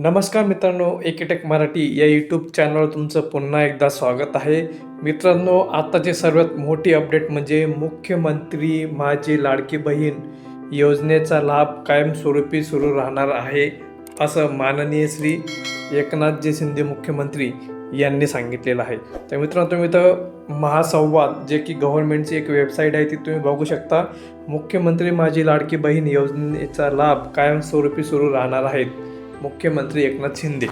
नमस्कार मित्रांनो एकेटेक मराठी या यूट्यूब चॅनलवर तुमचं पुन्हा एकदा स्वागत आहे. मित्रांनो आताची सर्वात मोठी अपडेट म्हणजे मुख्यमंत्री माझी लाडकी बहीण योजनेचा लाभ कायमस्वरूपी सुरू राहणार आहे असं माननीय श्री एकनाथजी शिंदे मुख्यमंत्री यांनी सांगितलेलं आहे. तर मित्रांनो तुम्ही तर महासंवाद जे की गव्हर्नमेंटची एक वेबसाईट आहे ती तुम्ही बघू शकता. मुख्यमंत्री माझी लाडकी बहीण योजनेचा लाभ कायमस्वरूपी सुरू राहणार आहेत. मुख्यमंत्री एकनाथ शिंदे.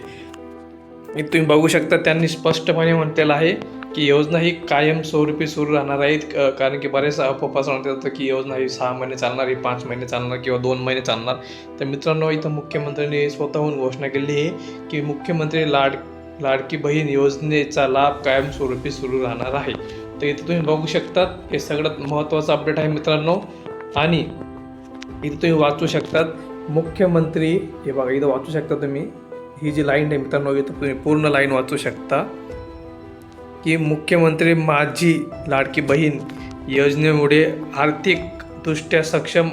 तुम्ही बघू शकता त्यांनी स्पष्टपणे म्हटलेलं आहे की योजना ही कायमस्वरूपी सुरू राहणार आहेत कारण की बरेच अफवा सांगत होतं की योजना ही सहा महिने चालणार ही पाच महिने चालणार किंवा दोन महिने चालणार. तर मित्रांनो इथं मुख्यमंत्र्यांनी स्वतःहून घोषणा केली आहे की मुख्यमंत्री लाड लाडकी बहीण योजनेचा लाभ कायमस्वरूपी सुरू राहणार आहे. तर इथं तुम्ही बघू शकतात हे सगळ्यात महत्त्वाचं अपडेट आहे मित्रांनो. आणि इथं तुम्ही वाचू शकतात मुख्यमंत्री हे बघा इथं वाचू शकता तुम्ही. ही जी लाईन आहे मित्रांनो इथं तुम्ही पूर्ण लाईन वाचू शकता. की मुख्यमंत्री माझी लाडकी बहीण योजनेमुळे आर्थिकदृष्ट्या सक्षम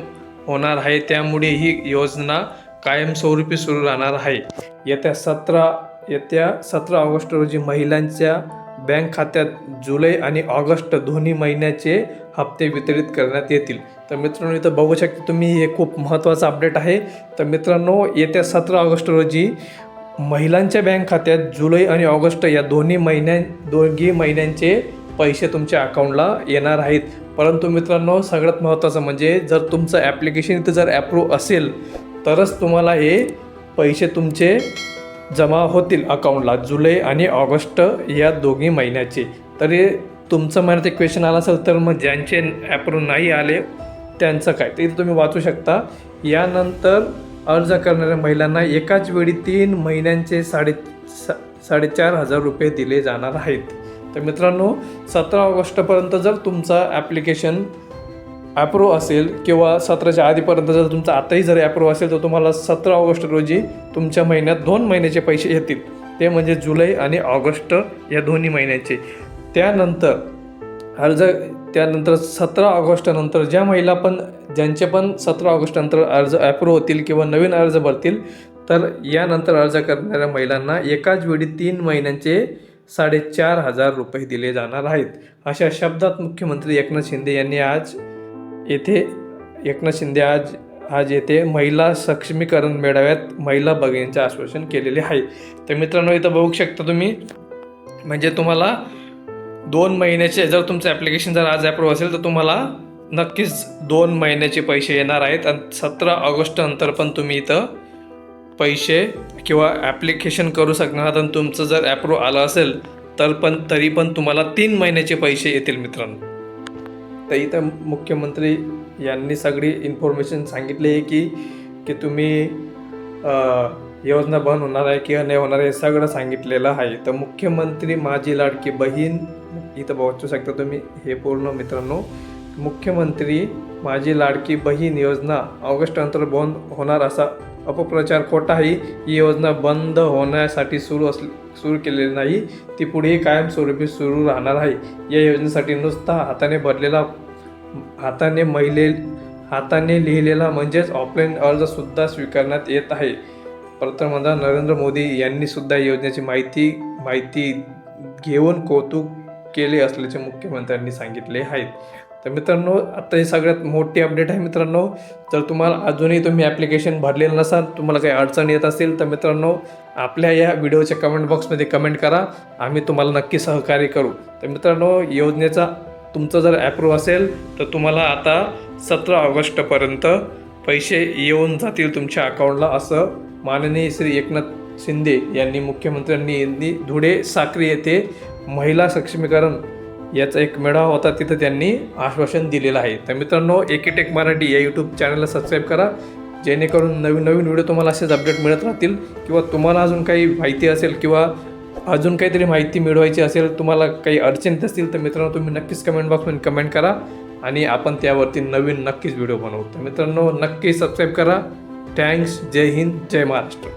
होणार आहे. त्यामुळे ही योजना कायमस्वरूपी सुरू राहणार आहे. येत्या सतरा येत्या सतरा ऑगस्ट रोजी महिलांच्या बँक खात्यात जुलै आणि ऑगस्ट दोन्ही महिन्याचे हप्ते वितरित करण्यात येतील. तर मित्रांनो इथं बघू शकता तुम्ही हे खूप महत्त्वाचं अपडेट आहे. तर मित्रांनो येत्या सतरा ऑगस्ट रोजी महिलांच्या बँक खात्यात जुलै आणि ऑगस्ट या दोन्ही महिन्या दोन्ही महिन्यांचे पैसे तुमच्या अकाउंटला येणार आहेत. परंतु मित्रांनो सगळ्यात महत्त्वाचं म्हणजे जर तुमचं ॲप्लिकेशन इथं जर ॲप्रूव्ह असेल तरच तुम्हाला हे पैसे तुमचे जमा होतील अकाउंटला जुलै आणि ऑगस्ट या दोन्ही महिन्याचे. तरी तुमचं मनात एक क्वेश्चन आला असेल तर मग ज्यांचे ॲप्रूव्ह नाही आले त्यांचं काय? ते तुम्ही वाचू शकता. यानंतर अर्ज करणाऱ्या महिलांना एकाच वेळी तीन महिन्यांचे साडे सा साडेचार हजार रुपये दिले जाणार आहेत. तर मित्रांनो सतरा ऑगस्टपर्यंत जर तुमचं ॲप्लिकेशन ॲप्रूव्ह असेल किंवा सतराच्या आधीपर्यंत जर तुमचं आताही जर ॲप्रूव्ह असेल तर तुम्हाला सतरा ऑगस्ट रोजी तुमच्या महिन्यात दोन महिन्याचे पैसे येतील. ते म्हणजे जुलै आणि ऑगस्ट या दोन्ही महिन्याचे. त्यानंतर अर्ज त्यानंतर सतरा ऑगस्टनंतर ज्या महिला पण ज्यांचे पण सतरा ऑगस्टनंतर अर्ज ॲप्रूव्ह होतील किंवा नवीन अर्ज भरतील तर यानंतर अर्ज करणाऱ्या महिलांना एकाच वेळी तीन महिन्यांचे साडेचार हजार रुपये दिले जाणार आहेत. अशा शब्दात मुख्यमंत्री एकनाथ शिंदे यांनी आज येथे एकनाथ शिंदे आज आज येथे महिला सक्षमीकरण मेळाव्यात महिला भगिनींचे आश्वासन केलेले आहे. तर मित्रांनो इथं बघू शकता तुम्ही म्हणजे तुम्हाला दोन महिन्याचे जर तुमचं ॲप्लिकेशन जर आज ॲप्रूव्ह असेल तर तुम्हाला नक्कीच दोन महिन्याचे पैसे येणार आहेत. आणि सतरा ऑगस्ट नंतर पण तुम्ही इथं पैसे किंवा ॲप्लिकेशन करू शकणार आहात. आणि तुमचं जर ॲप्रूव्ह आलं असेल तर पण तरी पण तुम्हाला तीन महिन्याचे पैसे येतील मित्रांनो. तर इथं मुख्यमंत्री यांनी सगळी इन्फॉर्मेशन सांगितली आहे की की तुम्ही योजना बंद होणार आहे किंवा नाही होणार आहे हे सगळं सांगितलेलं आहे. तर मुख्यमंत्री माझी लाडकी बहीण इथं वाचू शकता तुम्ही हे पूर्ण मित्रांनो मुख्यमंत्री माझी लाडकी बहीण योजना ऑगस्ट नंतर बंद होणार असा अपप्रचार खोटा आहे. ही योजना बंद होण्यासाठी सुरू अस सुरू केलेली नाही. ती पुढेही कायमस्वरूपी सुरू राहणार आहे. या योजनेसाठी नुसता हाताने भरलेला हाताने महिले हाताने लिहिलेला म्हणजेच ऑफलाईन अर्जसुद्धा स्वीकारण्यात येत आहे. पंतप्रधान नरेंद्र मोदी यांनी सुद्धा योजनेची माहिती माहिती घेऊन कौतुक केले असल्याचे मुख्यमंत्र्यांनी सांगितले आहेत तर मित्रांनो आता ही सगळ्यात मोठी अपडेट आहे मित्रांनो. जर तुम्हाला अजूनही तुम्ही ॲप्लिकेशन भरलेलं नसाल तुम्हाला काही अडचण येत असेल तर मित्रांनो आपल्या या व्हिडिओच्या कमेंट बॉक्समध्ये कमेंट करा. आम्ही तुम्हाला नक्की सहकार्य करू. तर मित्रांनो योजनेचा तुमचं जर ॲप्रूव्ह असेल तर तुम्हाला आता सतरा ऑगस्टपर्यंत पैसे येऊन जातील तुमच्या अकाउंटला असं माननीय श्री एकनाथ शिंदे यांनी मुख्यमंत्र्यांनी यांनी धुळे साक्री येथे महिला सक्षमीकरण याचा एक मेळावा होता तिथं त्यांनी आश्वासन दिलेलं आहे. तर मित्रांनो एकेटेक मराठी या यूट्यूब चॅनलला सबस्क्राईब करा जेणेकरून नवीन नवीन व्हिडिओ तुम्हाला असेच अपडेट मिळत राहतील किंवा तुम्हाला अजून काही माहिती असेल किंवा अजून काहीतरी माहिती मिळवायची असेल तुम्हाला काही अडचणीत असतील तर मित्रांनो तुम्ही नक्कीच कमेंट बॉक्समध्ये कमेंट करा आणि आपण त्यावरती नवीन नक्कीच व्हिडिओ बनवू. तर मित्रांनो नक्की सबस्क्राईब करा. थँक्स जय हिंद. जय महाराष्ट्र.